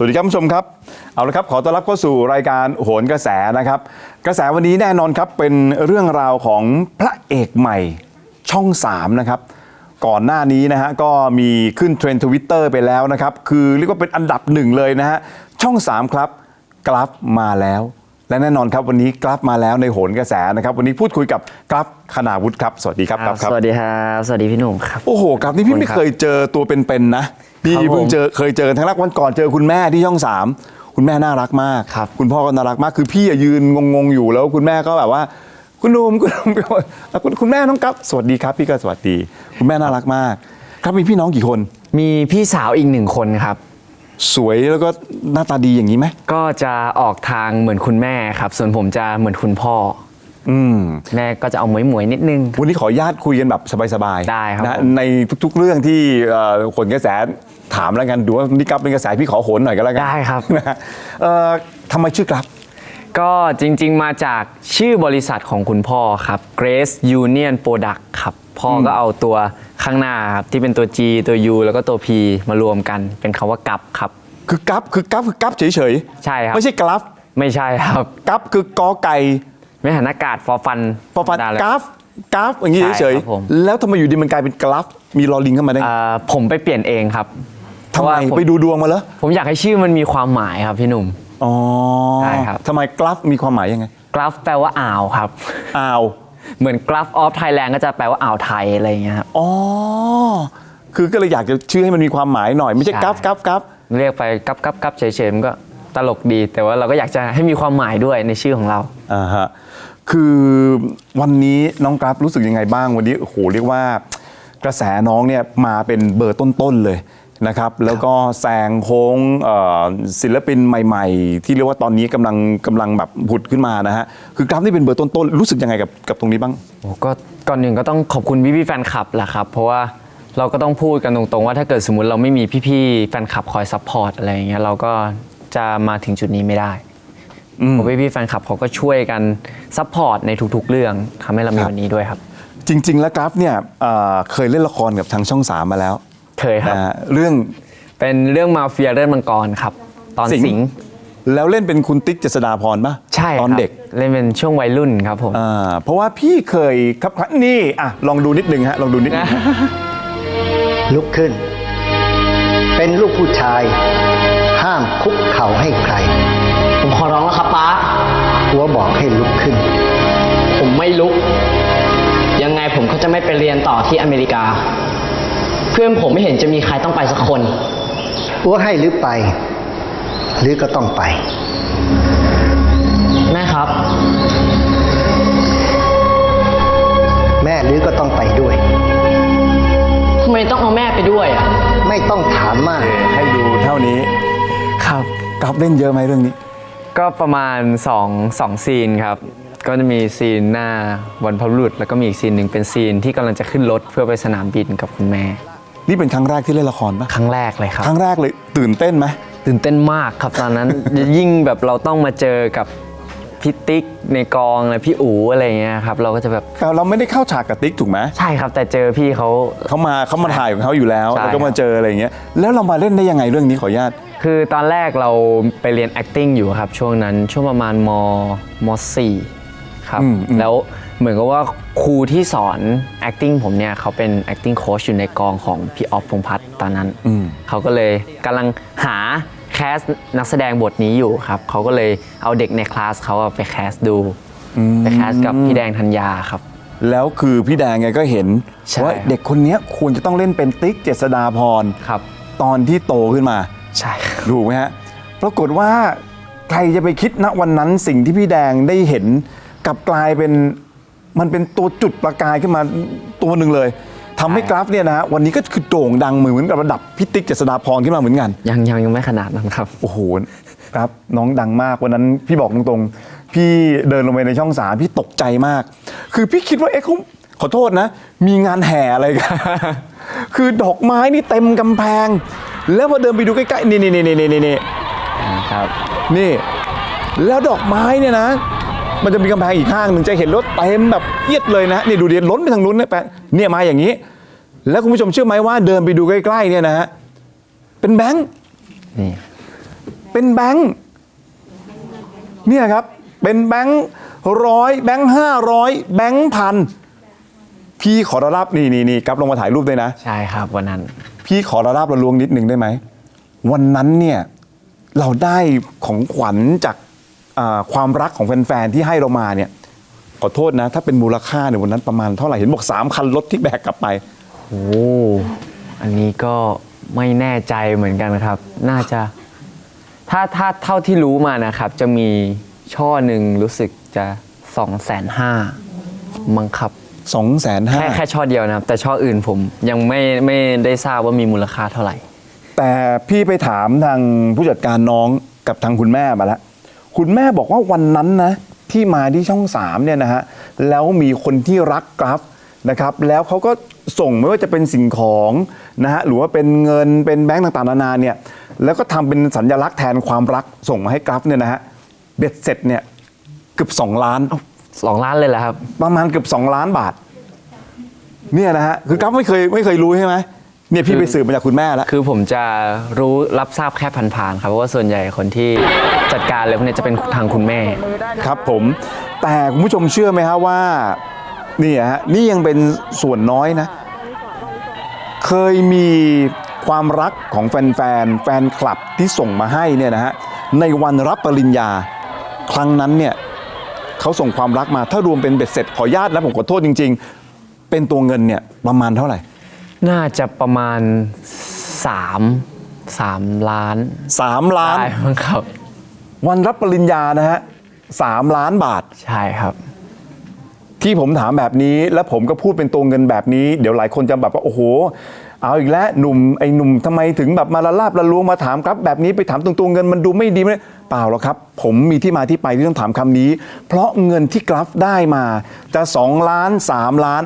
สวัสดีครับผู้ชมครับ เอาละครับ ขอต้อนรับเข้าสู่รายการโหนกระแสนะครับ กระแสวันนี้แน่นอนครับเป็นเรื่องราวของพระเอกใหม่ช่อง3นะครับก่อนหน้านี้นะฮะก็มีขึ้นเทรนด์ทวิตเตอร์ไปแล้วนะครับ คือเรียกว่าเป็นอันดับหนึ่งเลยนะฮะช่อง 3 ครับกราฟมาแล้ว และแน่นอนครับวันนี้กราฟมาแล้วในโหนกระแสนะครับ วันนี้พูดคุยกับกราฟคณาวุฒิครับ สวัสดีครับกราฟครับสวัสดีครับสวัสดีพี่หนุ่มครับโอ้โหกับนี่พี่ไม่ขอบคุณครับเคยเจอตัวเป็นๆนะพี่ครับผมเพิ่งเจอเคยเจอกันทั้งแรกวันก่อนเจอคุณแม่ที่ช่องสามคุณแม่น่ารักมากครับคุณพ่อก็น่ารักมากคือพี่อะยืนงงๆอยู่แล้วคุณแม่ก็แบบว่าคุณหนุ่มคุณหนุ่มแล้วคุณคุณแม่น้องกั๊บสวัสดีครับ พี่ก็สวัสดี คุณแม่น่ารักมาก ครับมีพี่น้องกี่คน มีพี่สาวอีกหนึ่งคนครับ สวยแล้วก็หน้าตาดีอย่างนี้ไหมก็จะออกทางเหมือนคุณแม่ครับ ส่วนผมจะเหมือนคุณพ่อ อืม แม่ก็จะเอาหมวยหมวยๆนิดนึง วันนี้ขออนุญาตคุยกันแบบสบายๆได้ครับนะผม ในทุก ๆ เรื่องที่เอ่อคนกระแสถามแล้วกันดูว่านี่กั๊บเป็นกระแสพี่ขอโหนหน่อยก็แล้วกันได้ครับ นะฮะเอ่อทำไมชื่อกราฟก็จริงๆมาจากชื่อบริษัทของคุณพ่อครับ Grace Union Product ครับ พ่อก็เอาตัว ข้างหน้าครับที่เป็นตัว G ตัว U แล้วก็ตัว P มารวมกันเป็นคำว่ากับครับ คือกราฟคือกราฟคือกราฟเฉยๆ ใช่ครับ ไม่ใช่กราฟไม่ใช่ครับ กราฟคือกอไก่ไม่หันอากาศฟอฟันพอฟันได้เลย กราฟกราฟอย่างนี้ใช่เฉยครับผม ๆ แล้วทำไมอยู่ดีมันกลายเป็นกราฟมีลอลิงเข้ามาได้ไงอ่าผมไปเปลี่ยนเองครับทำไมเพราะว่าผมไปดูดวงมาแล้วผมอยากให้ชื่อมันมีความหมายครับพี่หนุ่ม อ๋อใช่ครับ ทำไมกราฟมีความหมายยังไงกราฟแปลว่าอ่าวครับ อ้าว เหมือนกราฟออฟไทยแลนด์ก็จะแปลว่าอ่าวไทยอะไรอย่างเงี้ยครับ อ๋อ คือก็เลยอยากจะชื่อให้มันมีความหมายหน่อย ไม่ใช่ใช่ กราฟกราฟกราฟเรียกไปกับกับกับเฉยๆมันก็ตลกดี แต่ว่าเราก็อยากจะให้มีความหมายด้วยในชื่อของเรา อ่าฮะ คือวันนี้น้องกราฟรู้สึกยังไงบ้างวันนี้ โอ้โห เรียกว่ากระแสน้องเนี่ยมาเป็นเบอร์ต้นๆเลย นะครับแล้วก็แซงโค้งเอ่อศิลปินใหม่ ๆ ที่เรียกว่าตอนนี้กำลังกำลังแบบผุดขึ้นมานะฮะคือกราฟที่เป็นเบอร์ต้นๆรู้สึกยังไงกับกับตรงนี้บ้างโอ้ก็ก่อนหนึ่งก็ต้องขอบคุณพี่พี่ๆแฟนคลับแหละครับ เพราะว่าเราก็ต้องพูดกันตรงๆ ว่าถ้าเกิดสมมติเราไม่มีพี่ๆแฟนคลับคอยซัพพอร์ตอะไรอย่างเงี้ยเราก็จะมาถึงจุดนี้ไม่ได้เพราะพี่พี่ๆแฟนคลับเขาก็ช่วยกันซัพพอร์ตในทุกๆ เรื่องทำให้เรามีครับวันนี้ด้วยครับ จริง ๆ แล้วกราฟเนี่ยเอ่อเคยเล่นละครกับทางช่องสามมาแล้ว เคยครับ นะฮะเรื่องเป็นเรื่องมาเฟียเลือดมังกรครับ ตอนสิงห์สิงห์แล้วเล่นเป็นคุณติ๊กเจษฎาพรปะใช่ตอนครับเด็กเล่นเป็นช่วงวัยรุ่นครับผม อ่าเพราะว่าพี่เคยครับนี่อะลองดูนิดนึงฮะลองดูนิดนึง ลุกขึ้น เป็นลูกผู้ชาย ห้ามคุกเข่าให้ใคร ผมขอร้องแล้วครับป้า หัวบอกให้ลุกขึ้น ผมไม่ลุก ยังไงผมก็จะไม่ไปเรียนต่อที่อเมริกา เพื่อนผมไม่เห็นจะมีใครต้องไปสักคนหัวให้หรือไป หรือก็ต้องไป แม่ครับ แม่หรือก็ต้องไปด้วยทำไมต้องเอาแม่ไปด้วยอะไม่ต้องถามมากโอเคให้ดูเท่านี้ ครับกราฟเล่นเยอะไหมเรื่องนี้ ก็ประมาณ2 2ซีนครับ ก็จะมีซีนหน้าวันพบุรุษ แล้วก็มีอีกซีนหนึ่งเป็นซีนที่กำลังจะขึ้นรถเพื่อไปสนามบินกับคุณแม่ นี่เป็นครั้งแรกที่เล่นละครปะครั้งแรกเลยครับ ครั้งแรกเลยตื่นเต้นไหมตื่นเต้นมากครับตอนนั้น ยิ่งแบบเราต้องมาเจอกับพี่ติ๊กในกองและพี่อู๋อะไรเงี้ยครับเราก็จะแบบแต่เราไม่ได้เข้าฉากกับติ๊กถูกไหมใช่ครับแต่เจอพี่เขา เขามาเขามาถ่ายของเขาอยู่แล้วใช่ แล้วก็มาเจออะไรอย่างเงี้ยแล้วเรามาเล่นได้ยังไงเรื่องนี้ขออนุญาตคือตอนแรกเราไปเรียน acting อยู่ครับ ช่วงนั้นช่วงประมาณมมสี่ครับอืมอืมแล้ว เหมือนกับว่าครูที่สอน acting ผมเนี่ยเขาเป็น acting coach อยู่ในกองของพี่ออฟพงษ์พัฒน์ตอนนั้นอืมเขาก็เลยกำลังหาแคสนักแสดงบทนี้อยู่ครับเขาก็เลยเอาเด็กในคลาสเขาอะไปแคสดูไปแคสกับพี่แดงธัญญาครับ แล้วคือพี่แดงไงก็เห็นใช่ ว่าเด็กคนเนี้ยควรจะต้องเล่นเป็นติ๊กเจษฎาพรครับตอนที่โตขึ้นมา ใช่ครับ ถูกไหมฮะ ปรากฏว่าใครจะไปคิดณวันนั้นสิ่งที่พี่แดงได้เห็นกลับกลายเป็น มันเป็นตัวจุดประกายขึ้นมาตัวหนึ่งเลยทำให้กราฟเนี่ยนะฮะวันนี้ก็คือโด่งดังเหมือนกับระดับพิติกเจษฎาพรขึ้นมาเหมือนกันยังยังยังไม่ขนาดนั้นครับ โอ้โหครับน้องดังมากวันนั้นพี่บอกตรงๆ พี่เดินลงไปในช่องสามพี่ตกใจมาก คือพี่คิดว่าเอ๊ะเขาขอโทษนะ มีงานแห่อะไรกัน คือดอกไม้นี่เต็มกำแพง แล้วพอเดินไปดูใกล้ๆนี่นี่นี่นี่นี่นี่ครับนี่แล้วดอกไม้เนี่ยนะ มันจะมีกำแพงอีกข้างหนึ่งจะเห็นรถเต็มแบบเอียดเลยนะนี่ดูเดียนล้นไปทางนู้นเนี่ยแปะเนี่ยมาอย่างนี้ แล้วคุณผู้ชมเชื่อไหมว่าเดินไปดูใกล้ๆเนี่ยนะฮะเป็นแบงค์นี่เป็นแบงค์เนี่ยครับ เป็นแบงค์ร้อยแบงค์ห้าร้อยแบงค์พันพี่ขอรับนี่นี่นี่ครับลงมาถ่ายรูปด้วยนะ ใช่ครับวันนั้น พี่ขอระลาบระลวงนิดหนึ่งได้ไหมวันนั้นเนี่ยเราได้ของขวัญจากอ่า ความรักของแฟนๆที่ให้เรามาเนี่ยขอโทษนะ ถ้าเป็นมูลค่าในยวันนั้นประมาณเท่าไหร่ เห็นบอกสามคันรถที่แบกกลับไป โอ้อันนี้ก็ไม่แน่ใจเหมือนกันครับ น่าจะ ถ้าถ้าเท่าที่รู้มานะครับ จะมีช่อหนึ่งรู้สึกจะสองแสนห้ามั้งครับ2องแสนห้าแค่แค่ช่อเดียวนะครับ แต่ช่ออื่นผมยังไม่ไม่ได้ทราบว่ามีมูลค่าเท่าไหร่ แต่พี่ไปถามทางผู้จัดการน้องกับทางคุณแม่มาแล้ว คุณแม่บอกว่าวันนั้นนะที่มาที่ช่องสามเนี่ยนะฮะแล้วมีคนที่รักกราฟนะครับแล้วเขาก็ส่งไม่ว่าจะเป็นสิ่งของนะฮะหรือว่าเป็นเงินเป็นแบงก์ต่างๆนานาเนี่ยแล้วก็ทำเป็นสัญลักษณ์แทนความรักส่งมาให้กราฟเนี่ยนะฮะเบ็ดเสร็จเนี่ยเกือบ2 ล้านสองล้านเลยเหรอครับ ประมาณเกือบ 2 ล้านบาทเนี่ยนะฮะคือกราฟไม่เคยไม่เคยรู้ใช่ไหม เนี่ยพี่ไปสืบมาจากคุณแม่แล้วคือผมจะรู้รับทราบแค่ผ่านๆครับเพราะว่าส่วนใหญ่คนที่จัดการเลยพวกนี้จะเป็นทางคุณแม่ ครับผม แต่คุณผู้ชมเชื่อไหมฮะว่านี่ฮะนี่ยังเป็นส่วนน้อยนะ เคยมีความรักของแฟนๆแฟนคลับที่ส่งมาให้เนี่ยนะฮะในวันรับปริญญาครั้งนั้นเนี่ยเขาส่งความรักมาถ้ารวมเป็นเบ็ดเสร็จขออนุญาตนะผมขอโทษจริง ๆ เป็นตัวเงินเนี่ยประมาณเท่าไหร่ น่าจะประมาณ3 3ล้าน3ล้าน ได้มั้งครับ วันรับปริญญานะฮะสามล้านบาท ใช่ครับ ที่ผมถามแบบนี้แล้วผมก็พูดเป็นตัวเงินแบบนี้ เดี๋ยวหลายคนจะแบบว่าโอ้โห เอาอีกแล้วหนุ่มไอ้หนุ่มทำไมถึงแบบมาละลาบละลวงมาถามครับ แบบนี้ไปถามตรงตัวเงินมันดูไม่ดีไหมเปล่าหรอกครับ ผมมีที่มาที่ไปที่ต้องถามคำนี้ เพราะเงินที่กราฟได้มาจะ 2 ล้าน 3 ล้าน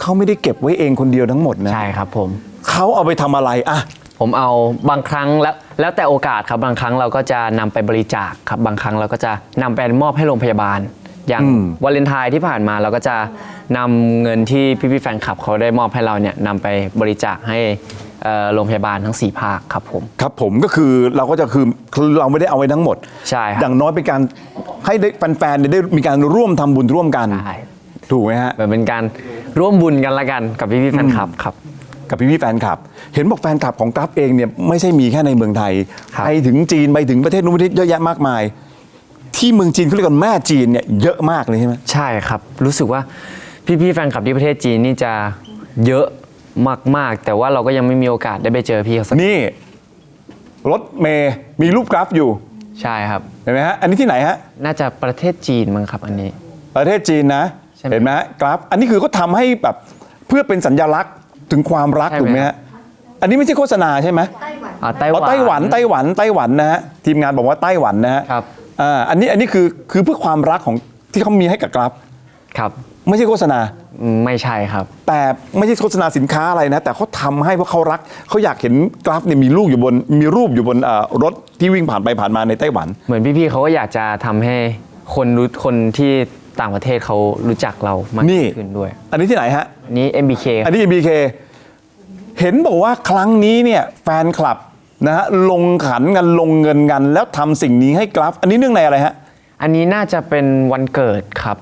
เขาไม่ได้เก็บไว้เองคนเดียวทั้งหมดนะใช่ครับผม เขาเอาไปทำอะไรอะผมเอาบางครั้งแล้วแล้วแต่โอกาสครับบางครั้งเราก็จะนำไปบริจาคครับบางครั้งเราก็จะนำไปมอบให้โรงพยาบาล อย่างวาเลนไทน์ที่ผ่านมาเราก็จะนำเงินที่พี่ๆแฟนคลับเขาได้มอบให้เราเนี่ยนำไปบริจาคให้เอ่อโรงพยาบาลทั้ง 4 ภาคครับผม ครับผมก็คือเราก็จะคือคือเราไม่ได้เอาไว้ทั้งหมดใช่ครับอย่างน้อยเป็นการให้ได้แฟนๆเนี่ยได้มีการร่วมทำบุญร่วมกัน ใช่ ถูกไหมฮะเหมือนเป็นการร่วมบุญกันละกันกับพี่ๆแฟนคลับครับ กับพี่พี่ๆแฟนคลับ เห็นบอกแฟนคลับของกราฟเองเนี่ยไม่ใช่มีแค่ในเมืองไทย ครับ ไปถึงจีนไปถึงประเทศนู้นประเทศเยอะแยะมากมาย ที่เมืองจีนเขาเรียกกันแม่จีนเนี่ยเยอะมากเลยใช่ไหม ใช่ครับ รู้สึกว่าพี่ๆแฟนคลับที่ประเทศจีนนี่จะเยอะมากๆ แต่ว่าเราก็ยังไม่มีโอกาสได้ไปเจอพี่เขาสักนี่ รถเมย์มีรูปกราฟอยู่ใช่ครับ เห็นไหมฮะ อันนี้ที่ไหนฮะ น่าจะประเทศจีนมั้งครับอันนี้ ประเทศจีนนะใช่ไหม เห็นไหมฮะกราฟ อันนี้คือเขาทำให้แบบเพื่อเป็นสัญลักษณ์ถึงความรักใช่ไหม ถูกไหมฮะอันนี้ไม่ใช่โฆษณาใช่ไหมอ่าไต้หอ๋วัอนไต้หวันไต้หวันไต้หวันนะฮะทีมงานบอกว่าไต้หวันนะฮะครับ อ่าอันนี้อันนี้คือคือเพื่อความรักของที่เขามีให้กับกราฟ ครับไม่ใช่โฆษณา อืมไม่ใช่ครับ แต่ไม่ใช่โฆษณาสินค้าอะไรนะ แต่เขาทำให้เพราะเขารักเขาอยากเห็นกราฟเนี่ยมีลูกอยู่บนมีรูปอยู่บนเอ่อรถที่วิ่งผ่านไปผ่านมาในไต้หวัน เหมือนพี่ๆเขาก็อยากจะทำให้คนรู้คนที่ ต่างประเทศเขารู้จักเรามากนี่ ขึ้นด้วย อันนี้ที่ไหนฮะ อันนี้ MBK อันนี้ BK เห็นบอกว่าครั้งนี้เนี่ยแฟนคลับนะฮะลงขันกันลงเงินกัน แล้วทำสิ่งนี้ให้กราฟ อันนี้เนื่องในอะไรฮะอันนี้น่าจะเป็นวันเกิดครับ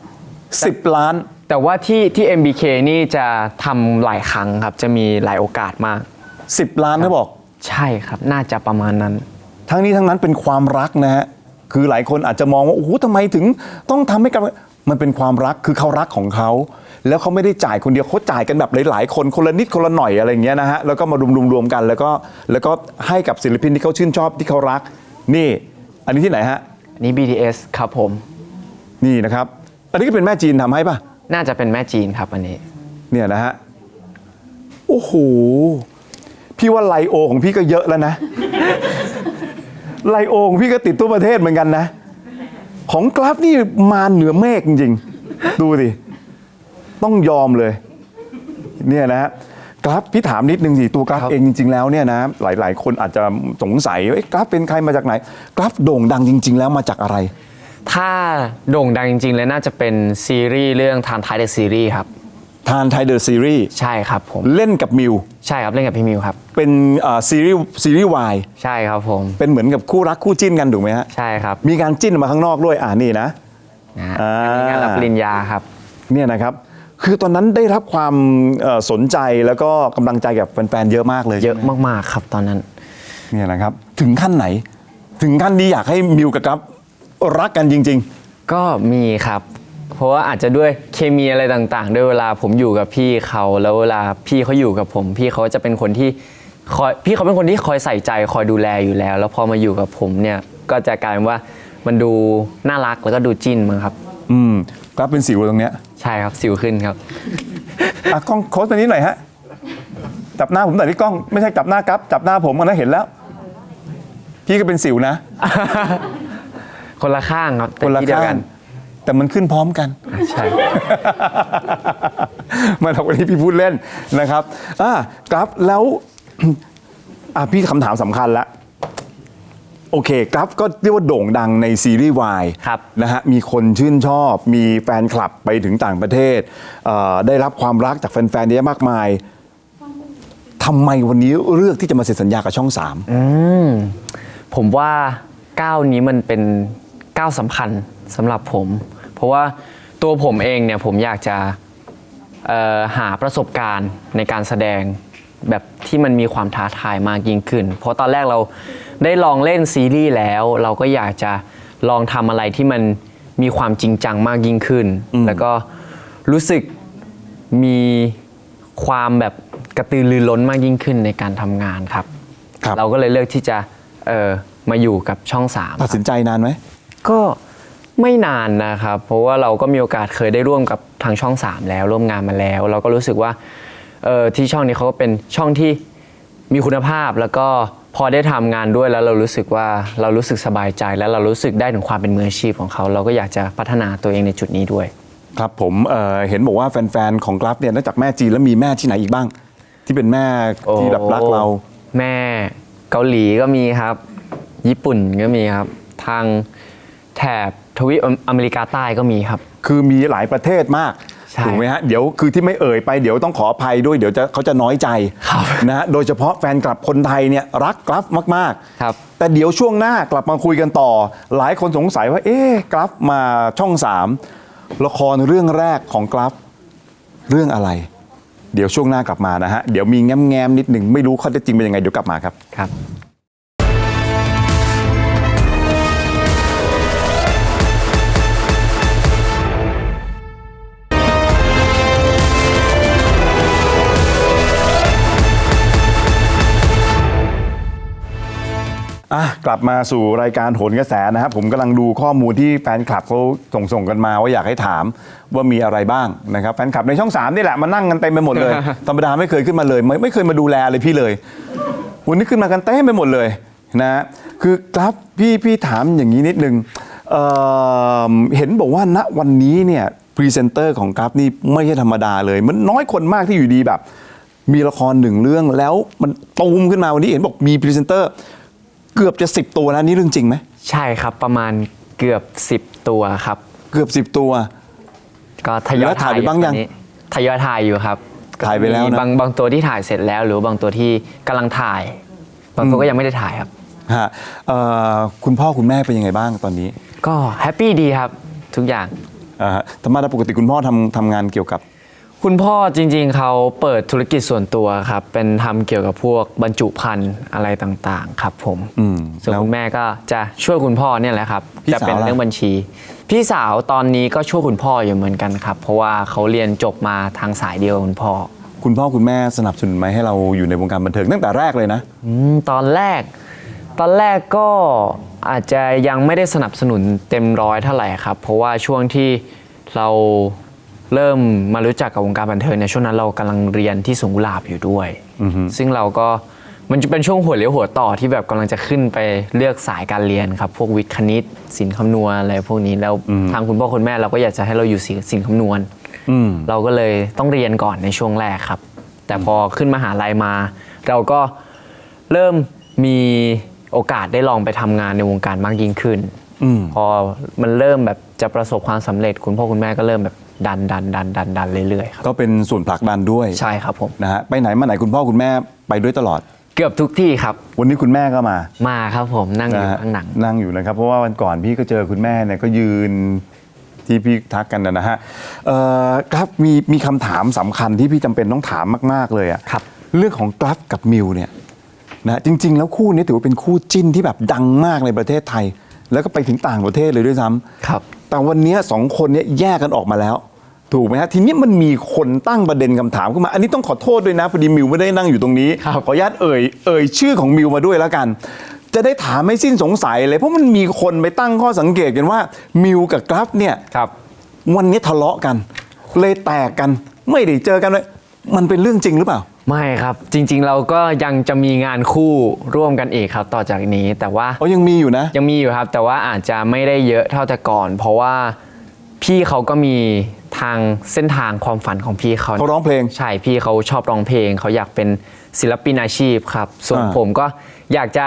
สิบล้าน แต่ว่าที่ที่ MBK นี่จะทำหลายครั้งครับ จะมีหลายโอกาสมากสิบล้านเขาบอก ใช่ครับ น่าจะประมาณนั้น ทั้งนี้ทั้งนั้นเป็นความรักนะฮะ คือหลายคนอาจจะมองว่า โอ้โหทำไมถึงต้องทำให้กับ มันเป็นความรักคือเขารักของเขา แล้วเขาไม่ได้จ่ายคนเดียวเขาจ่ายกันแบบหลายๆ คนคนละนิดคนละหน่อยอะไรอย่างเงี้ยนะฮะแล้วก็มารวมๆรวมๆกันแล้วก็แล้วก็ให้กับศิลปินที่เขาชื่นชอบที่เขารัก นี่ อันนี้ที่ไหนฮะ อันนี้ BTS ครับผม นี่นะครับ อันนี้ก็เป็นแม่จีนทำให้ป่ะน่าจะเป็นแม่จีนครับอันนี้ เนี่ยนะฮะโอ้โหพี่ว่าไลโอของพี่ก็เยอะแล้วนะ ไลโอของพี่ก็ติดตัวประเทศเหมือนกันนะ ของกราฟนี่มาเหนือเมฆจริงๆ ดูสิ ต้องยอมเลย เนี่ยนะฮะกราฟพี่ถามนิดนึงสิ ตัวกราฟเองจริง ๆ แล้วเนี่ยนะหลายๆ คนอาจจะสงสัยว่าเอ๊ะกราฟเป็นใครมาจากไหน กราฟโด่งดังจริง ๆ แล้วมาจากอะไร ถ้าโด่งดังจริงๆ เลยน่าจะเป็นซีรีส์เรื่องทานท้ายเดอะซีรีส์ครับ ทานไทยเดอะซีรีส์ใช่ครับผม เล่นกับมิว ใช่ครับเล่นกับพี่มิวครับ เป็นเอ่อซีรีส์ซีรีส์วายใช่ครับผมเป็นเหมือนกับคู่รักคู่จิ้นกันถูกไหมฮะใช่ครับมีการจิ้นออกมาข้างนอกด้วยอ่านี่นะ นะฮะอ่าอันนี้งานรับปริญญาครับ เนี่ยนะครับคือตอนนั้นได้รับความเอ่อสนใจแล้วก็กำลังใจกับแฟนๆเยอะมากเลยเยอะใช่ไหมมากๆครับตอนนั้น เนี่ยนะครับถึงขั้นไหน ถึงขั้นนี้อยากให้มิวกับกัฟรักกันจริง ก็มีครับ เพราะว่าอาจจะด้วยเคมีอะไรต่างๆ ด้วยเวลาผมอยู่กับพี่เขาแล้วเวลาพี่เขาอยู่กับผม พี่เขาจะเป็นคนที่คอยพี่เขาเป็นคนที่คอยใส่ใจคอยดูแลอยู่แล้ว แล้วพอมาอยู่กับผมเนี่ยก็จะกลายเป็นว่ามันดูน่ารักแล้วก็ดูจิ้นมั้งครับๆอืมกัฟเป็นสิวตรงเนี้ยใช่ครับสิวขึ้นครับ อะกล้องโค้ชตัวนี้หน่อยฮะจับหน้าผมหน่อยที่กล้องไม่ใช่จับหน้ากัฟจับหน้าผมมันนะเห็นแล้ว พี่ก็เป็นสิวนะ คนละข้างครับแต่คนละที่เดียวข้ากังน แต่มันขึ้นพร้อมกัน ใช่ไมาหรอกวันนี้พี่พูดเล่นนะครับอ่ากราฟแล้ว อะพี่คำถามสำคัญละโอเคกราฟก็เรียกว่าโด่งดังในซีรีส์วายครับ นะฮะมีคนชื่นชอบ มีแฟนคลับไปถึงต่างประเทศเอ่อได้รับความรักจากแฟนๆเยอะมากมายทำไมวันนี้เลือกที่จะมาเซ็นสัญญากับช่องสาม อืมผมว่าก้าวนี้มันเป็นก้าวสำคัญ สำหรับผม เพราะว่าตัวผมเองเนี่ยผมอยากจะเอ่อหาประสบการณ์ในการแสดงแบบที่มันมีความท้าทายมากยิ่งขึ้น เพราะตอนแรกเราได้ลองเล่นซีรีส์แล้ว เราก็อยากจะลองทำอะไรที่มันมีความจริงจังมากยิ่งขึ้น แล้วก็รู้สึกมีความแบบกระตือรือร้นมากยิ่งขึ้นในการทำงานครับครับเราก็เลยเลือกที่จะเออมาอยู่กับช่องสามตัดสินใจนานไหมก็ ไม่นานนะครับ เพราะว่าเราก็มีโอกาสเคยได้ร่วมกับทางช่อง 3 แล้วร่วมงานมาแล้ว เราก็รู้สึกว่าเออที่ช่องนี้เขาก็เป็นช่องที่มีคุณภาพแล้วก็พอได้ทำงานด้วยแล้วเรารู้สึกว่าเรารู้สึกสบายใจ แล้วเรารู้สึกได้ถึงความเป็นมืออาชีพของเขา เราก็อยากจะพัฒนาตัวเองในจุดนี้ด้วย ครับผมเอ่อเห็นบอกว่าแฟนๆของกราฟเนี่ยนอกจากแม่จีนแล้วมีแม่ที่ไหนอีกบ้าง ที่เป็นแม่ที่แบบรักเรา แม่เกาหลีก็มีครับ ญี่ปุ่นก็มีครับ ทางแถบ ทวีปอเมริกาใต้ก็มีครับ คือมีหลายประเทศมากใช่ถูกไหมฮะเดี๋ยวคือที่ไม่เอ่ยไปเดี๋ยวต้องขออภัยด้วยเดี๋ยวจะเขาจะน้อยใจครับนะฮะโดยเฉพาะแฟนคลับคนไทยเนี่ยรักกราฟมากๆ ครับ แต่เดี๋ยวช่วงหน้ากลับมาคุยกันต่อ หลายคนสงสัยว่า เอ๊ะกราฟมาช่องสามละครเรื่องแรกของกราฟเรื่องอะไร เดี๋ยวช่วงหน้ากลับมานะฮะเดี๋ยวมีแง้มๆนิดหนึ่งไม่รู้ข้อเท็จจริงเป็นยังไงเดี๋ยวกลับมาครับ ครับ อะกลับมาสู่รายการโหนกระแสนะครับผมกำลังดูข้อมูลที่แฟนคลับเขาส่งส่งกันมาว่าอยากให้ถามว่ามีอะไรบ้างนะครับแฟนคลับในช่องสามนี่แหละมานั่งกันเต็มไปหมดเลย ธรรมดาไม่เคยขึ้นมาเลย ไม่ไม่เคยมาดูแลเลยพี่เลย วันนี้ขึ้นมากันเต็มไปหมดเลยนะฮะคือกราฟพี่พี่ถามอย่างนี้นิดนึงเอ่อเห็นบอกว่าณวันนี้เนี่ยพรีเซนเตอร์ของกราฟนี่ไม่ใช่ธรรมดาเลย มันน้อยคนมากที่อยู่ดีแบบ มีละครหนึ่งเรื่องแล้วมันตูมขึ้นมาวันนี้เห็นบอกมีพรีเซนเตอร์ เกือบจะสิบตัวนะนี่เรื่องจริงไหมใช่ครับประมาณเกือบ 10 ตัวครับ เกือบสิบตัว ก็ทยอแล้ยวถ่ายไปบ้างยังตอนนี้ทยอยถ่ายอยู่ครับถ่ายไปแล้วนะ มีบางบางตัวที่ถ่ายเสร็จแล้ว หรือบางตัวที่กำลังถ่าย บางตัวก็ยังไม่ได้ถ่ายครับ ฮะเอ่อคุณพ่อคุณแม่เป็นยังไงบ้างตอนนี้ก็แฮปปี้ดีครับ ทุกอย่าง อ่าฮะธรรมดาปกติคุณพ่อทำทำงานเกี่ยวกับ คุณพ่อจริงๆ เขาเปิดธุรกิจส่วนตัวครับ เป็นทำเกี่ยวกับพวกบรรจุภัณฑ์อะไรต่างๆ ครับผมอืมส่วนแล้วคุณแม่ก็จะช่วยคุณพ่อเนี่ยแหละครับพี่จะเป็นสาวล่ะ เรื่องบัญชี พี่สาวตอนนี้ก็ช่วยคุณพ่ออยู่เหมือนกันครับ เพราะว่าเขาเรียนจบมาทางสายเดียวกับคุณพ่อ คุณพ่อคุณแม่สนับสนุนไหมให้เราอยู่ในวงการบันเทิงตั้งแต่แรกเลยนะ อืมตอนแรก ตอนแรกก็อาจจะยังไม่ได้สนับสนุนเต็มร้อยเท่าไหร่ครับ เพราะว่าช่วงที่เรา เริ่มมารู้จักกับวงการบันเทิงเนี่ยช่วงนั้นเรากำลังเรียนที่สวนกุหลาบอยู่ด้วย ซึ่งเราก็มันจะเป็นช่วงหัวเลี้ยวหัวต่อที่แบบกำลังจะขึ้นไปเลือกสายการเรียนครับ พวกวิทย์คณิตศิลป์คำนวณอะไรพวกนี้แล้วทางคุณพ่อคุณแม่เราก็อยากจะให้เราอยู่ศิลป์ศิลป์คำนวณอืมเราก็เลยต้องเรียนก่อนในช่วงแรกครับ แต่พอขึ้นมหาลัยมา เราก็เริ่มมีโอกาสได้ลองไปทำงานในวงการมากยิ่งขึ้นอืมพอมันเริ่มแบบจะประสบความสำเร็จ คุณพ่อคุณแม่ก็เริ่มแบบ ดันดันดันดันดันเรื่อยๆครับก็เป็นส่วนผลักดันด้วยใช่ครับผมนะฮะไปไหนมาไหนคุณพ่อคุณแม่ไปด้วยตลอด เกือบทุกที่ครับ วันนี้คุณแม่ก็มามาครับผมนั่งอยู่นะฮะข้างหนัง นั่งอยู่นะครับ เพราะว่าวันก่อนพี่ก็เจอคุณแม่เนี่ยก็ยืนที่พี่ทักกันนะนะฮะเอ่อกราฟมีมีคำถามสำคัญที่พี่จำเป็นต้องถามมาก ๆ เลยอะครับ เรื่องของกราฟกับมิวเนี่ยนะจริง ๆ แล้วคู่นี้ถือว่าเป็นคู่จิ้นที่แบบดังมากในประเทศไทย แล้วก็ไปถึงต่างประเทศเลยด้วยซ้ำครับ แต่วันเนี้ยสองคนเนี้ยแยกกันออกมาแล้ว ถูกไหมฮะทีนี้มันมีคนตั้งประเด็นคำถามขึ้นมา อันนี้ต้องขอโทษด้วยนะพอดีมิวไม่ได้นั่งอยู่ตรงนี้ครับขออนุญาตเอ่ยเอ่ยชื่อของมิวมาด้วยแล้วกัน จะได้ถามไม่สิ้นสงสัยเลย เพราะมันมีคนไปตั้งข้อสังเกตกันว่ามิวกับกราฟเนี่ยครับวันนี้ทะเลาะกัน เลยแตกกันไม่ได้เจอกันเลยมันเป็นเรื่องจริงหรือเปล่า ไม่ครับ จริง ๆ เราก็ยังจะมีงานคู่ร่วมกันอีกครับ ต่อจากนี้แต่ว่าอ๋อยังมีอยู่นะ ยังมีอยู่ครับ แต่ว่าอาจจะไม่ได้เยอะเท่าแต่ก่อน เพราะว่าพี่เขาก็มี ทางเส้นทางความฝันของพี่เขาเขาร้องเพลง ใช่พี่เขาชอบร้องเพลง เขาอยากเป็นศิลปินอาชีพครับ ส่วนอ่า ผมก็อยากจะ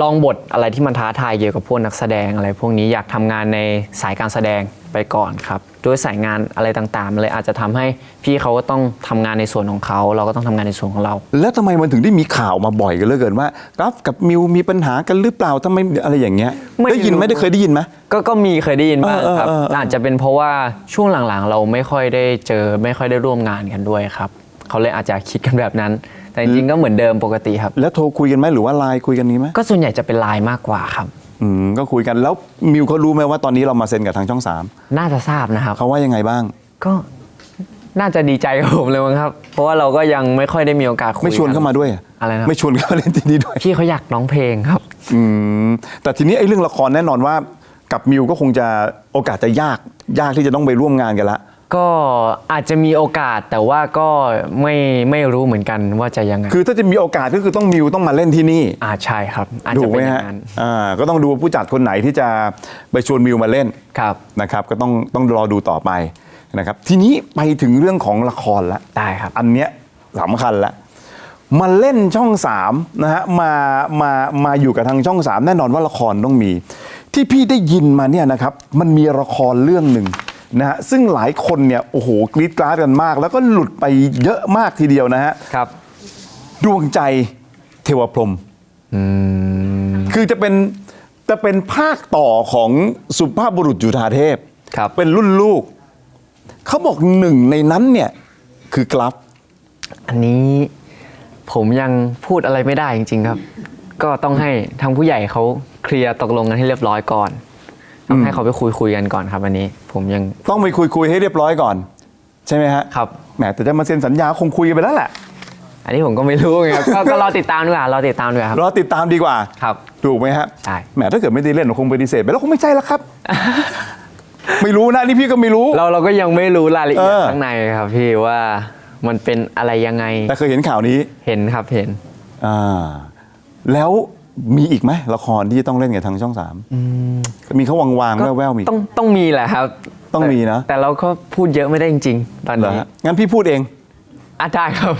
ลองบทอะไรที่มันท้าทายเกี่ยวกับพวกนักแสดงอะไร พวกนี้อยากทำงานในสายการแสดง ไปก่อนครับด้วยสายงานอะไรต่างๆมันเลยอาจจะทำให้พี่เขาก็ต้องทำงานในส่วนของเขา เราก็ต้องทำงานในส่วนของเรา แล้วทำไมมันถึงได้มีข่าวมาบ่อยกันเหลือเกินว่ากราฟกับมิวมีปัญหากันหรือเปล่าทำไมอะไรอย่างเงี้ยไม่ได้ยินไหมรู้ ได้เคยได้ยินไหม ก็ก็มีเคยได้ยินบ้างเออครับเออเออ อาจจะเป็นเพราะว่าช่วงหลังๆ เราไม่ค่อยได้เจอไม่ค่อยได้ร่วมงานกันด้วยครับเขาเลยอาจจะคิดกันแบบนั้น แต่จริงๆก็เหมือนเดิมปกติครับ แล้วโทรคุยกันไหมหรือว่าไลน์คุยกันนี้ไหมก็ส่วนใหญ่จะเป็นไลน์มากกว่าครับ อืมก็คุยกันแล้วมิวเขารู้ไหมว่าตอนนี้เรามาเซ็นกับทางช่องสามน่าจะทราบนะครับ เขาว่ายังไงบ้าง ก็น่าจะดีใจกับผมเลยมั้งครับ เพราะว่าเราก็ยังไม่ค่อยได้มีโอกาสคุยไม่ชวนเข้ามาด้วยอะอะไรนะไม่ชวนเข้ามาเล่นที่นี่ด้วย พี่เขาอยากร้องเพลงครับ อืมแต่ทีนี้ไอ้เรื่องละครแน่นอนว่า กับมิวก็คงจะโอกาสจะยากยากที่จะต้องไปร่วมงานกันละ ก็อาจจะมีโอกาสแต่ว่าก็ไม่ไม่รู้เหมือนกันว่าจะยังไงคือถ้าจะมีโอกาสก็คือต้องมิวต้องมาเล่นที่นี่อาใช่ครับ อาจถูจะกไหเป็มนอย่าฮะงนั้น อ่าก็ต้องดูว่าผู้จัดคนไหนที่จะไปชวนมิวมาเล่นครับ นะครับ ก็ต้องต้องรอดูต่อไปนะครับ ทีนี้ไปถึงเรื่องของละครละ ได้ครับ อันเนี้ยสำคัญละมาเล่นช่องสามนะฮะมามามาอยู่กับทางช่องสามแน่นอนว่าละครต้องมี ที่พี่ได้ยินมาเนี่ยนะครับ มันมีละครเรื่องหนึ่ง นะฮะซึ่งหลายคนเนี่ยโอ้โหกรี๊ดกราดกันมาก แล้วก็หลุดไปเยอะมากทีเดียวนะฮะครับ ดวงใจเทวพรหมคือจะเป็นจะเป็นภาคต่อของสุภาพบุรุษจุฑาเทพครับเป็นรุ่นลูก เขาบอกหนึ่งในนั้นเนี่ยคือกราฟอันนี้ผมยังพูดอะไรไม่ได้จริง ๆ ครับ ก็ต้องให้ทางผู้ใหญ่เขาเคลียร์ตกลงกันให้เรียบร้อยก่อน ต้องให้เขาไปคุยคุยๆกันก่อนครับอันนี้ ผมยังต้องไปคุยคุยให้เรียบร้อยก่อน ใช่ไหมฮะครับแหมแต่จะมาเซ็นสัญญาคงคุยกันไปแล้วแหละ อันนี้ผมก็ไม่รู้ไงครับก็ก็รอติดตามดีกว่ารอติดตามดีกว่าครับรอติดตามดีกว่าครับถูกไหมฮะใช่แหมถ้าเกิดไม่ได้เล่นเราคงปฏิเสธไปแล้วคงไม่ใช่แล้วครับ ไม่รู้นะนี่พี่ก็ไม่รู้ เราเราก็ยังไม่รู้รายละเอียดเออ ข้างในครับ พี่ว่ามันเป็นอะไรยังไงแต่เคยเห็นข่าวนี้ เห็นครับเห็น อ่า แล้ว มีอีกไหมละครที่จะต้องเล่นกับทางช่องสามมีเขาวางวางๆก็แว่วๆมีต้องต้องมีแหละครับ ต้องมีนะ แต่แต่เราก็พูดเยอะไม่ได้จริง ๆ ตอนเหรอนี้ฮะงั้นพี่พูดเองอะได้ครับ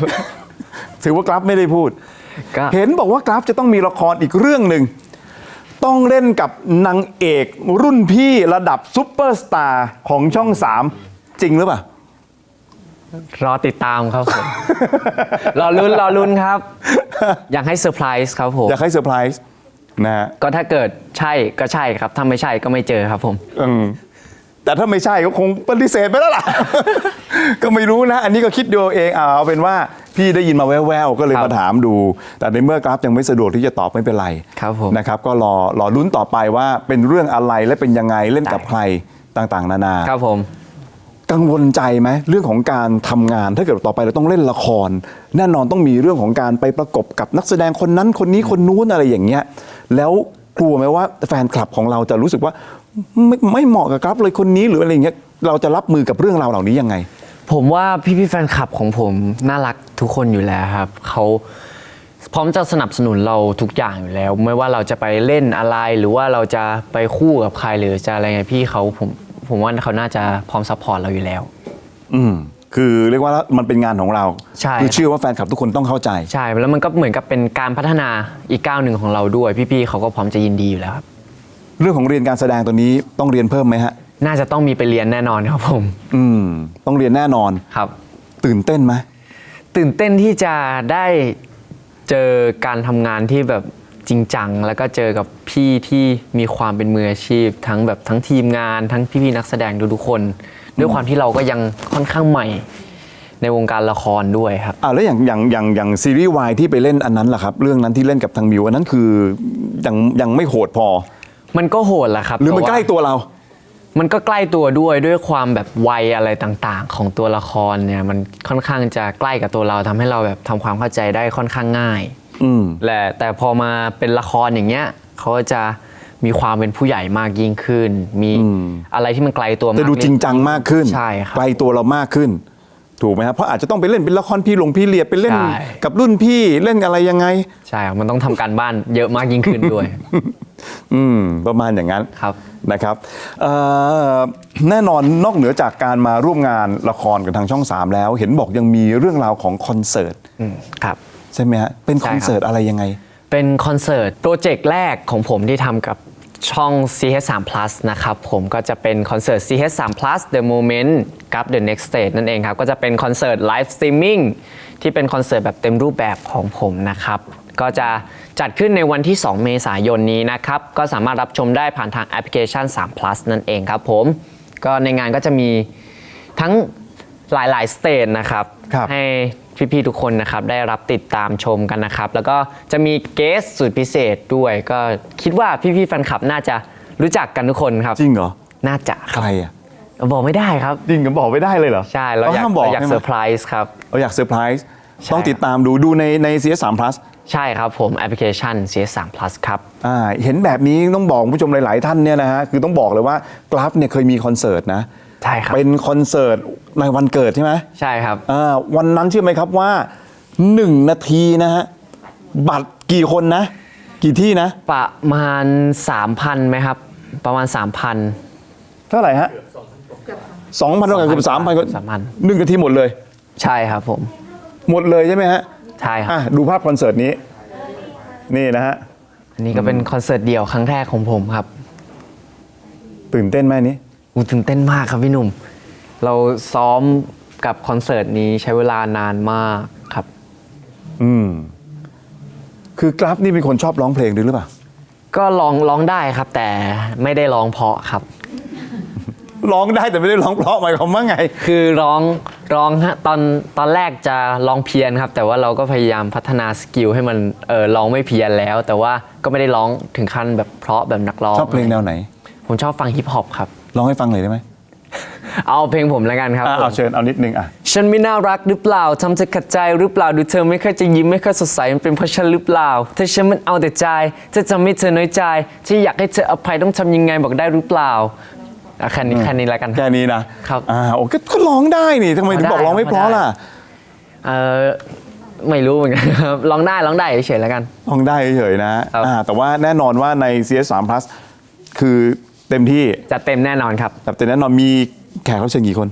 ถือว่ากราฟไม่ได้พูดก็เห็นบอกว่ากราฟจะต้องมีละครอีกเรื่องหนึ่งต้องเล่นกับนางเอกรุ่นพี่ระดับซุปเปอร์สตาร์ของช่องสามจริงหรือเปล่า รอติดตามครับผม รอลุ้นรอลุ้นครับ อยากให้เซอร์ไพรส์ครับผม อยากให้เซอร์ไพรส์นะฮะก็ถ้าเกิดใช่ก็ใช่ครับ ถ้าไม่ใช่ก็ไม่เจอครับผม อืมแต่ถ้าไม่ใช่ก็คงปฏิเสธไปแล้วล่ะ ก็ไม่รู้นะ อันนี้ก็คิดดูเอาเองเอาเอาเป็นว่าพี่ได้ยินมาแว่วๆ ก็เลยครับมาถามดู แต่ในเมื่อกราฟยังไม่สะดวกที่จะตอบไม่เป็นไรครับผมนะครับ ก็รอรอลุ้นต่อไปว่าเป็นเรื่องอะไรและเป็นยังไงเล่นกับใครต่างๆ นานา ครับผม กังวลใจไหมเรื่องของการทำงาน ถ้าเกิดต่อไปเราต้องเล่นละคร แน่นอนต้องมีเรื่องของการไปประกบกับนักแสดงคนนั้นคนนี้คนนู้นอะไรอย่างเงี้ยแล้วกลัวไหมว่าแฟนคลับของเราจะรู้สึกว่าไม่ไม่เหมาะกับกราฟเลยคนนี้หรืออะไรอย่างเงี้ยเราจะรับมือกับเรื่องราวเหล่านี้ยังไง ผมว่าพี่พี่แฟนคลับของผมน่ารักทุกคนอยู่แล้วครับเขาพร้อมจะสนับสนุนเราทุกอย่างอยู่แล้ว ไม่ว่าเราจะไปเล่นอะไรหรือว่าเราจะไปคู่กับใครหรือจะอะไรไงพี่เขาผม ผมว่าเขาน่าจะพร้อมซัพพอร์ตเราอยู่แล้ว อืมคือเรียกว่ามันเป็นงานของเราใช่ คือเชื่อว่าแฟนคลับทุกคนต้องเข้าใจ ใช่ แล้วมันก็เหมือนกับเป็นการพัฒนาอีกก้าวหนึ่งของเราด้วย พี่ๆเขาก็พร้อมจะยินดีอยู่แล้วครับเรื่องของเรียนการแสดงตัวนี้ต้องเรียนเพิ่มไหมฮะ น่าจะต้องมีไปเรียนแน่นอนครับผมอืม ต้องเรียนแน่นอน ครับ ตื่นเต้นไหมตื่นเต้นที่จะได้เจอการทำงานที่แบบ จริงจัง แล้วก็เจอกับพี่ที่มีความเป็นมืออาชีพ ทั้งแบบทั้งทีมงาน ทั้งพี่ๆนักแสดงทุกๆคน ด้วยความที่เราก็ยังค่อนข้างใหม่ในวงการละครด้วยครับอ่าแล้วอย่างอย่างอย่างอย่างซีรีส์วายที่ไปเล่นอันนั้นล่ะครับ เรื่องนั้นที่เล่นกับทางมิวอันนั้นคือยังยังไม่โหดพอ มันก็โหดแหละครับหรือมันแาใกล้ตัวเรา มันก็ใกล้ตัวด้วยด้วยความแบบวัยอะไรต่างๆ ของตัวละครเนี่ยมันค่อนข้างจะใกล้กับตัวเราทำให้เราแบบทำความเข้าใจได้ค่อนข้างง่าย อืมแหละแต่พอมาเป็นละครอย่างเงี้ยเขาก็จะมีความเป็นผู้ใหญ่มากยิ่งขึ้น มีอืมอะไรที่มันไกลตัวมากจะดูจริงจังมากขึ้นใช่ครับไกลตัวเรามากขึ้น ถูกไหมครับเพราะอาจจะต้องไปเล่นเป็นละครพี่หลงพี่เลียดไปเล่นใช่กับรุ่นพี่เล่นอะไรยังไง ใช่ครับมันต้องทำการบ้านเยอะมากยิ่งขึ้นด้วย อืมประมาณอย่างนั้นครับนะครับเอ่อแน่นอนนอกเหนือจากการมาร่วมงานละครกับทางช่อง 3 แล้ว เห็นบอกยังมีเรื่องราวของคอนเสิร์ตอืมครับ ใช่ไหมฮะเป็นใช่คครับอนเสิร์ตอะไรยังไง เป็นคอนเสิร์ตโปรเจกต์แรกของผมที่ทำกับช่อง CH3 Plus นะครับผมก็จะเป็นคอนเสิร์ต CH3 Plus The Moment กับ The Next Stage นั่นเองครับก็จะเป็นคอนเสิร์ตไลฟ์สตรีมมิ่งที่เป็นคอนเสิร์ตแบบเต็มรูปแบบของผมนะครับ ก็จะจัดขึ้นในวันที่ 2 เมษายนนี้นะครับ ก็สามารถรับชมได้ผ่านทางแอปพลิเคชัน 3 plus นั่นเองครับผมก็ในงานก็จะมีทั้งหลายๆสเตจนะครับครับให้ พี่ๆทุกคนนะครับได้รับติดตามชมกันนะครับ แล้วก็จะมีเกสสุดพิเศษด้วย ก็คิดว่าพี่ๆแฟนคลับน่าจะรู้จักกันทุกคนครับจริงเหรอน่าจะคใครับรอะบอกไม่ได้ครับ จริงก็บอกไม่ได้เลยเหรอใช่เราอยากห้ามบอกเราอยากใช่ไหเซมอร์ไพรส์ครับ เราอยากเซอร์ไพรส์ใช่ ต้องติดตามดูดูในใน CS3 Plus ใช่ครับผมแอปพลิเคชัน CS3 Plus ครับ อ่าเห็นแบบนี้ต้องบอกคุณผู้ชมหลาย ๆ ท่านเนี่ยนะฮะคือต้องบอกเลยว่ากราฟเนี่ยเคยมีคอนเสิร์ตนะ ใช่ครับเป็นคอนเสิร์ตในวันเกิดใช่ไหมใช่ครับอ่าวันนั้นเชื่อไหมครับว่า 1 นาทีนะฮะบัตรกี่คนนะ กี่ที่นะ ประมาณ 3,000ไหมครับ ประมาณ 3,000 เท่าไหร่ฮะสองพันกว่าเกือบสามพันสามพัน หนึ่งนาทีหมดเลย ใช่ครับผมหมดเลยใช่ไหมฮะใช่ครับอะดูภาพคอนเสิร์ตนี้ นี่นะฮะ อันนี้ก็เป็นคอนเสิร์ตเดี่ยวครั้งแรกของผมครับ ตื่นเต้นไหมอันนี้ อูตื่นเต้นมากครับพี่หนุ่ม เราซ้อมกับคอนเสิร์ตนี้ใช้เวลานานมากครับ อืม คือกราฟนี่เป็นคนชอบร้องเพลงด้วยหรือเปล่า ก็ร้องร้องได้ครับ แต่ไม่ได้ร้องเพราะครับ ร้องได้แต่ไม่ได้ร้องเพราะหมายความว่าไง คือร้องร้องฮะตอนตอนแรกจะร้องเพี้ยนครับ แต่ว่าเราก็พยายามพัฒนาสกิลให้มันเออร้องไม่เพี้ยนแล้ว แต่ว่าก็ไม่ได้ร้องถึงขั้นแบบเพราะแบบนักร้องชอบเพลงแนวไหน ผมชอบฟังฮิปฮอปครับ ร้องให้ฟังหน่อยได้ไหมเอาเพลงผมแล้วกันครับอะเอาเชิญเอานิดนึงอะ ฉันไม่น่ารักหรือเปล่าทำเธอขัดใจหรือเปล่าดูเธอไม่ค่อยจะยิ้มไม่ค่อยสดใสมันเป็นเพราะฉันหรือเปล่าถ้าฉันมันเอาแต่ใจจะทำให้เธอน้อยใจ ที่อยากให้เธออภัยต้องทำยังไงบอกได้หรือเปล่าอะแค่นี้แค่นี้แล้วกันแค่นี้นะครับอ่าโอ้ก็ก็ร้องได้นี่ทำไมถึงบอกร้องไม่เพราะล่ะ เออไม่รู้เหมือนกันครับร้องได้ร้องได้เฉยๆแล้วกัน ร้องได้เฉยๆนะครับ อ่าแต่ว่าแน่นอนว่าใน CS3 Plus คือ เต็มที่จะเต็มแน่นอนครับแต่แต่แน่นอนมีแขกรับเชิญกี่คน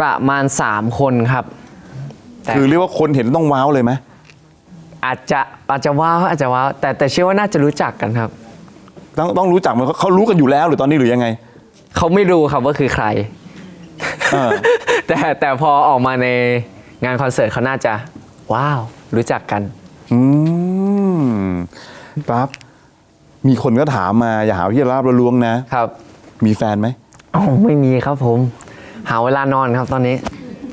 ประมาณ 3 คนครับ แต่ คือเรียกว่าคนเห็นต้องว้าวเลยไหมอาจจะอาจจะว้าวอาจจะว้าวแต่แต่เชื่อว่าน่าจะรู้จักกันครับ ต้องต้องรู้จักมันเขาเขารู้กันอยู่แล้วหรือตอนนี้หรือยังไง เขาไม่รู้ครับว่าคือใคร เออ แต่แต่พอออกมาในงานคอนเสิร์ตเขาน่าจะ ว้าว รู้จักกัน อืมครับ มีคนก็ถามมาอย่าหาว่าพี่ราบระลวงนะ ครับมีแฟนไหมอ๋อไม่มีครับผม หาเวลานอนครับตอนนี้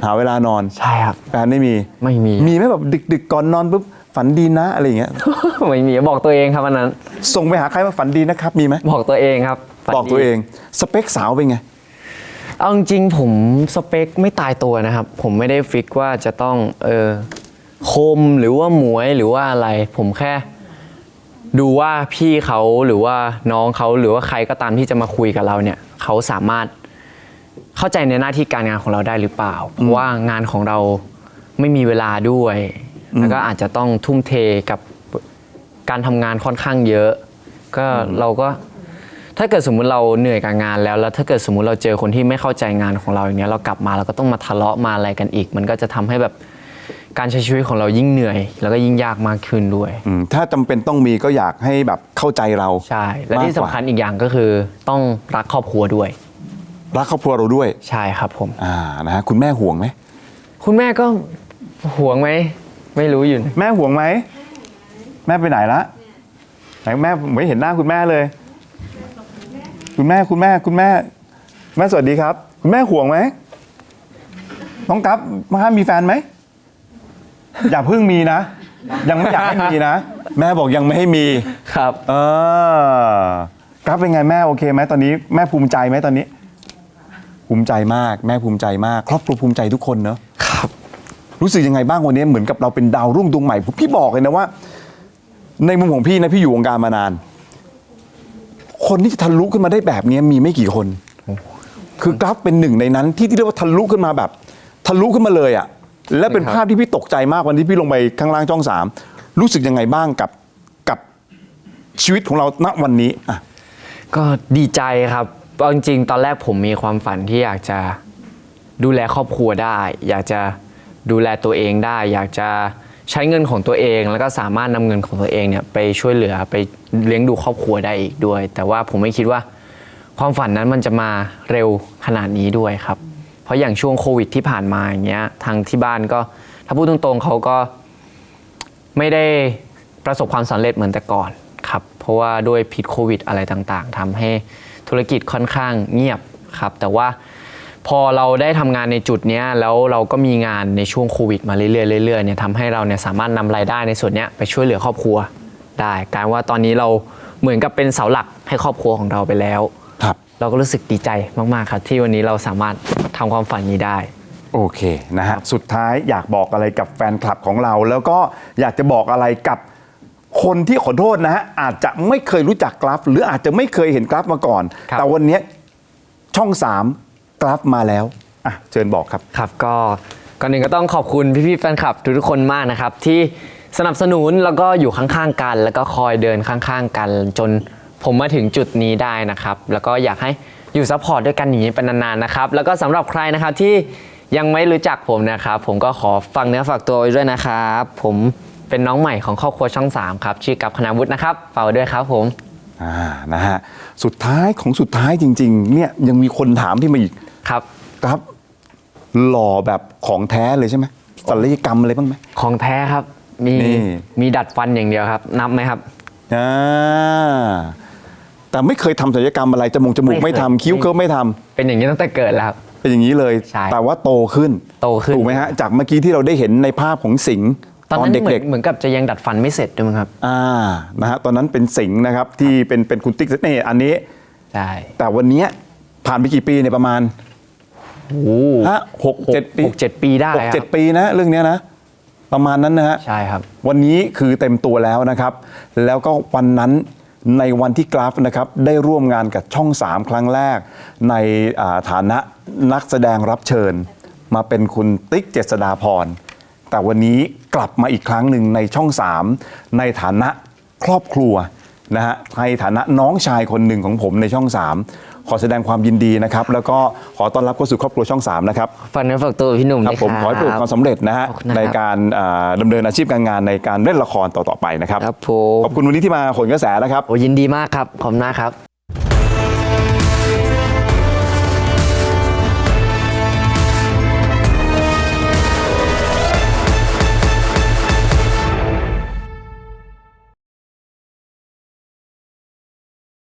หาเวลานอน ใช่ครับ แฟนไม่มี ไม่มี มีไหมแบบดึกๆก่อนนอนปุ๊บฝันดีนะอะไรอย่างเงี้ย ไม่มีบอกตัวเองครับอันนั้น ส่งไปหาใครว่าฝันดีนะครับมีไหมบอกตัวเองครับฝันบอกตัวดี เองสเปคสาวเป็นไง เอาจริงๆผมสเปคไม่ตายตัวนะครับ ผมไม่ได้ฟิกว่าจะต้องเออคมหรือว่าหมวยหรือว่าอะไร ผมแค่ ดูว่าพี่เขาหรือว่าน้องเขาหรือว่าใครก็ตามที่จะมาคุยกับเราเนี่ยเขาสามารถเข้าใจในหน้าที่การงานของเราได้หรือเปล่า เพราะว่างานของเราไม่มีเวลาด้วย แล้วก็อาจจะต้องทุ่มเทกับการทำงานค่อนข้างเยอะ ก็เราก็ถ้าเกิดสมมุติเราเหนื่อยกับงานแล้วแล้ว ถ้าเกิดสมมุติเราเจอคนที่ไม่เข้าใจงานของเราอย่างเงี้ยเรากลับมาเราก็ต้องมาทะเลาะมาอะไรกันอีก มันก็จะทำให้แบบ การใช้ชีวิตของเรายิ่งเหนื่อย แล้วก็ยิ่งยากมากขึ้นด้วย อืมถ้าจำเป็นต้องมีก็อยากให้แบบเข้าใจเราใช่ และที่มากกว่าสำคัญอีกอย่างก็คือต้องรักครอบครัวด้วยรักครอบครัวเราด้วย ใช่ครับผม อ่านะฮะคุณแม่ห่วงไหมคุณแม่ก็ห่วงไหม ไม่รู้อยู่นะแม่ห่วงไหม แม่ไปไหนละไหนแม่ผมไม่เห็นหน้าคุณแม่เลย คุณแม่คุณแม่คุณแม่ แม่สวัสดีครับ คุณแม่ห่วงไหมน้องกั๊บมาห้ามมีแฟนไหม อย่าเพิ่งมีนะ ยังไม่อยากให้มีนะ แม่บอกยังไม่ให้มี ครับ เออกราฟเป็นไงแม่โอเคไหมตอนนี้แม่ภูมิใจไหมตอนนี้ ภูมิใจมาก แม่ภูมิใจมาก ครอบครัวภูมิใจทุกคนเนอะครับ รู้สึกยังไงบ้างวันนี้เหมือนกับเราเป็นดาวรุ่งดวงใหม่พี่บอกเลยนะว่า ในมุมของพี่นะพี่อยู่วงการมานาน คนที่จะทะลุขึ้นมาได้แบบนี้มีไม่กี่คน คือกราฟเป็นหนึ่งในนั้นที่ที่เรียกว่าทะลุขึ้นมาแบบ ทะลุขึ้นมาเลยอะ่ะ และเป็นครับภาพที่พี่ตกใจมากวันที่พี่ลงไปข้างล่างช่องสามรู้สึกยังไงบ้างกับกับชีวิตของเราณวันนี้อะก็ดีใจครับเอาจริงๆ ตอนแรกผมมีความฝันที่อยากจะดูแลครอบครัวได้ อยากจะดูแลตัวเองได้ อยากจะใช้เงินของตัวเอง แล้วก็สามารถนำเงินของตัวเองเนี่ยไปช่วยเหลือไปเลี้ยงดูครอบครัวได้อีกด้วย แต่ว่าผมไม่คิดว่าความฝันนั้นมันจะมาเร็วขนาดนี้ด้วยครับ เพราะอย่างช่วงโควิดที่ผ่านมาอย่างเงี้ยทางที่บ้านก็ ถ้าพูดตรงๆเขาก็ไม่ได้ประสบความสำเร็จเหมือนแต่ก่อนครับ เพราะว่าด้วยพิษโควิดอะไรต่างๆทำให้ธุรกิจค่อนข้างเงียบครับ แต่ว่าพอเราได้ทำงานในจุดเนี้ยแล้วเราก็มีงานในช่วงโควิดมาเรื่อยๆเรื่อยๆเนี่ยทำให้เราเนี่ยสามารถนำรายได้ในส่วนเนี้ยไปช่วยเหลือครอบครัวได้กลารว่าตอนนี้เราเหมือนกับเป็นเสาหลักให้ครอบครัวของเราไปแล้ว เราก็รู้สึกดีใจมากๆครับ ที่วันนี้เราสามารถทำความฝันนี้ได้ โอเคนะฮะสุดท้ายอยากบอกอะไรกับแฟนคลับของเรา แล้วก็อยากจะบอกอะไรกับคนที่ขอโทษนะฮะอาจจะไม่เคยรู้จักกราฟ หรืออาจจะไม่เคยเห็นกราฟมาก่อน ครับ แต่วันเนี้ยช่องสามกราฟมาแล้วอะเชิญบอกครับ ครับก็ก่อนหนึ่งก็ต้องขอบคุณพี่ๆแฟนคลับทุกๆคนมากนะครับ ที่สนับสนุนแล้วก็อยู่ข้างๆกัน แล้วก็คอยเดินข้างๆกัน จน ผมมาถึงจุดนี้ได้นะครับ แล้วก็อยากให้อยู่ซัพพอร์ตด้วยกันอย่างนี้เป็นนานๆนะครับ แล้วก็สำหรับใครนะครับที่ยังไม่รู้จักผมนะครับ ผมก็ขอฝากเนื้อฝากตัวไว้ด้วยนะครับ ผมเป็นน้องใหม่ของครอบครัวช่อง 3 ครับ ชื่อกับคณาวุฒินะครับฝากไว้ด้วยครับผม อ่านะฮะสุดท้ายของสุดท้ายจริง ๆ เนี่ยยังมีคนถามที่มาอีกครับกราฟหล่อแบบของแท้เลยใช่ไหมศัลยกรรมอะไรบ้างไหม ของแท้ครับ มีนี่ มีดัดฟันอย่างเดียวครับ นับไหมครับ อ่า แต่ไม่เคยทำศัลยกรรมอะไรจมูกจมูกไม่ไม่เคยทำคิ้วเคิร์ฟไม่ทำ เป็นอย่างนี้ตั้งแต่เกิดแล้วครับ เป็นอย่างนี้เลย ใช่แต่ว่าโตขึ้นโตขึ้น ถูกไหมฮะ จากเมื่อกี้ที่เราได้เห็นในภาพของสิงห์ตอนนั้นเหมือเด็นกเหมือนกับจะยังดัดฟันไม่เสร็จด้วยมั้งครับ ๆอ่า นะฮะ ตอนนั้นเป็นสิงห์นะครับที่เป็นเป็นคุณติ๊กนี่อันนี้ ใช่แต่วันเนี้ยผ่านไปกี่ปีเนี่ยประมาณโอ้โหฮะหกเจ็ดปีหกเจ็ดปีได้หกคเจ็รัดบปีนะเรื่องเนี้ยนะ ประมาณนั้นนะฮะ ใช่ครับ วันนี้คือเต็มตัวแล้วนะครับ แล้วก็วันนั้น ในวันที่กราฟนะครับได้ร่วมงานกับช่อง 3 ครั้งแรก ในฐานะนักแสดงรับเชิญ มาเป็นคุณติ๊กเจษดาพร แต่วันนี้กลับมาอีกครั้งหนึ่งในช่อง 3 ในฐานะครอบครัวนะฮะในฐานะน้องชายคนหนึ่งของผมในช่อง 3 ขอแสดงความยินดีนะครับ แล้วก็ขอต้อนรับเข้าสู่ครอบครัวช่อง3นะครับฟันเนื้อฝากตัวพี่หนุ่มครับด้วยผมขอให้ประสบความสำเร็จนะฮะขอบคุณนะครับ ในการอ่าดำเนินอาชีพการงานในการเล่นละครต่อๆไปนะครับครับผมขอบคุณวันนี้ที่มาผลกระแสนะครับ โอ้ยินดีมากครับ ขอบคุณมากครับ